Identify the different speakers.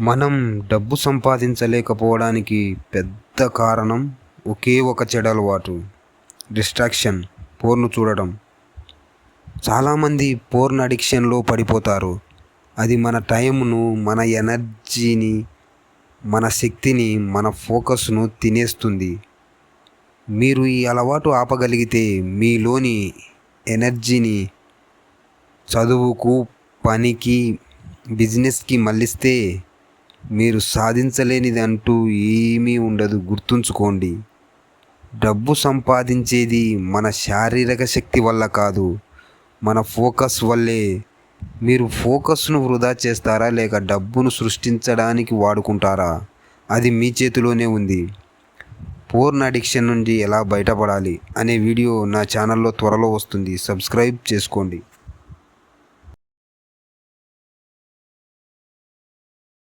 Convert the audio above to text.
Speaker 1: మనం డబ్బు సంపాదించలేకపోవడానికి పెద్ద కారణం ఒకే ఒక చెడు అలవాటు డిస్ట్రాక్షన్ పోర్ను చూడడం. చాలామంది పోర్న్ అడిక్షన్లో పడిపోతారు. అది మన టైంను మన ఎనర్జీని మన శక్తిని మన ఫోకస్ను తినేస్తుంది. మీరు ఈ అలవాటు ఆపగలిగితే మీలోని ఎనర్జీని చదువుకు పనికి బిజినెస్కి మళ్ళిస్తే మీరు సాధించలేనిది అంటూ ఏమీ ఉండదు. గుర్తుంచుకోండి డబ్బు సంపాదించేది మన శారీరక శక్తి వల్ల కాదు. మన ఫోకస్ వల్లే. మీరు ఫోకస్ను వృధా చేస్తారా లేక డబ్బును సృష్టించడానికి వాడుకుంటారా? అది మీ చేతిలోనే ఉంది. పోర్న్ అడిక్షన్ నుండి ఎలా బయటపడాలి అనే వీడియో నా ఛానల్లో త్వరలో వస్తుంది. సబ్స్క్రైబ్ చేసుకోండి.